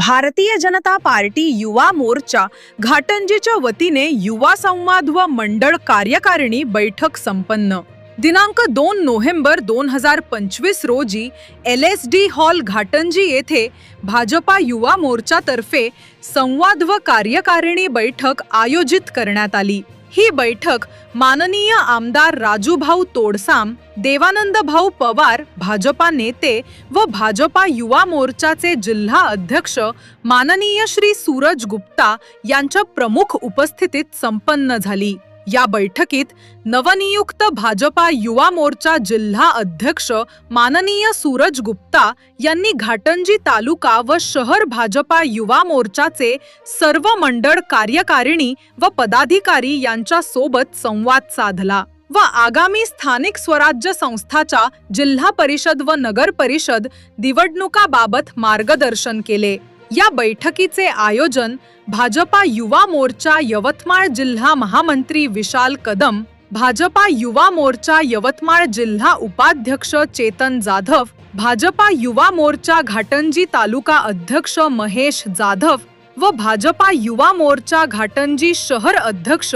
Bharatiya Janata party Yuva Morcha घाटंजीच्या वतीने युवा संवाद व मंडळ कार्यकारिणी बैठक संपन्न. दिनांक दोन नोव्हेंबर दोन हजार पंचवीस रोजी L S D hall Ghatanji येथे भाजपा युवा मोर्चातर्फे संवाद व कार्यकारिणी बैठक आयोजित करण्यात आली. ही बैठक माननीय आमदार राजूभाऊ तोडसाम देवानंद भाऊ पवार भाजपा नेते व भाजपा युवा मोर्चाचे जिल्हा अध्यक्ष माननीय श्री सूरज गुप्ता यांच्या प्रमुख उपस्थितीत संपन्न झाली. या बैठकीत नवनियुक्त भाजपा युवा मोर्चा जिल्हा अध्यक्ष माननीय सूरज गुप्ता यांनी घाटंजी तालुका व शहर भाजपा युवा मोर्चाचे सर्व मंडळ कार्यकारिणी व पदाधिकारी यांच्या सोबत संवाद साधला व आगामी स्थानिक स्वराज्य संस्थाच्या जिल्हा परिषद व नगर परिषद निवडणुकाबाबत मार्गदर्शन केले. या बैठकीचे आयोजन भाजपा युवा मोर्चा यवतमाळ जिल्हा महामंत्री विशाल कदम भाजपा युवा मोर्चा यवतमाळ जिल्हा उपाध्यक्ष चेतन जाधव भाजपा युवा मोर्चा घाटंजी तालुका अध्यक्ष महेश जाधव व भाजपा युवा मोर्चा घाटंजी शहर अध्यक्ष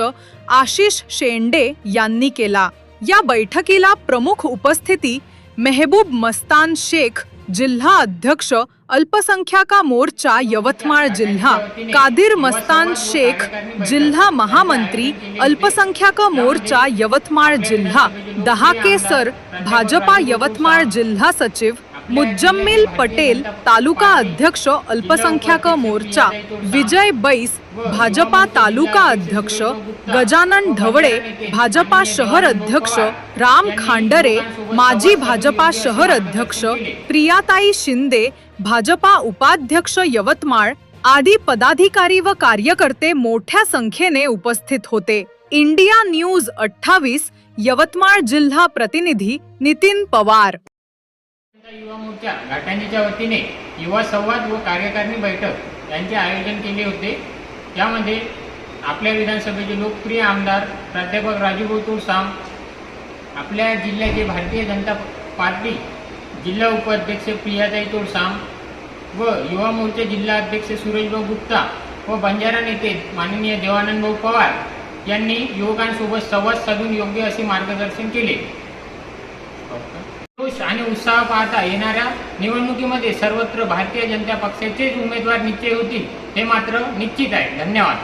आशिष शेंडे यांनी केला. या बैठकीला प्रमुख उपस्थिती मेहबूब मस्तान शेख जिल्हा अध्यक्ष अल्पसंख्याका मोर्चा यवतमाळ जिल्हा. कादिर मस्तान शेख जिल्हा महामंत्री अल्पसंख्याक मोर्चा यवतमाळ जिल्हा. दहाके सर भाजपा यवतमाळ जिल्हा सचिव मुज्जम्मिल पटेल तालुका अध्यक्ष अल्पसंख्याक मोर्चा. विजय बैस भाजपा तालुका अध्यक्ष गजानन ढवळे भाजपा शहर अध्यक्ष राम खांडरे माजी भाजपा शहर अध्यक्ष प्रियाताई शिंदे भाजपा उपाध्यक्ष यवतमाळ आदी पदाधिकारी व कार्यकर्ते मोठ्या संख्येने उपस्थित होते. इंडिया न्यूज अठ्ठावीस यवतमाळ जिल्हा प्रतिनिधी नितीन पवार. युवा मोर्चा घाटांजीच्या वतीने युवा संवाद व कार्यकारिणी बैठक यांचे आयोजन केले होते. यामध्ये आपल्या विधानसभेचे लोकप्रिय आमदार प्राध्यापक राजूभाऊ तुळसाम आपल्या जिल्ह्याचे भारतीय जनता पार्टी जिल्हा उपाध्यक्ष प्रियाताई तोडसाम व युवा मोर्चा जिल्हा अध्यक्ष सुरेशभाऊ गुप्ता व बंजारा नेते माननीय देवानंद भाऊ पवार यांनी युवकांसोबत संवाद साधून योग्य असे मार्गदर्शन केले. जोश आणि उत्साह पाहता येणाऱ्या निवडणुकीमध्ये सर्वत्र भारतीय जनता पक्षाचेच उमेदवार निश्चय होतील हे मात्र निश्चित आहे. धन्यवाद.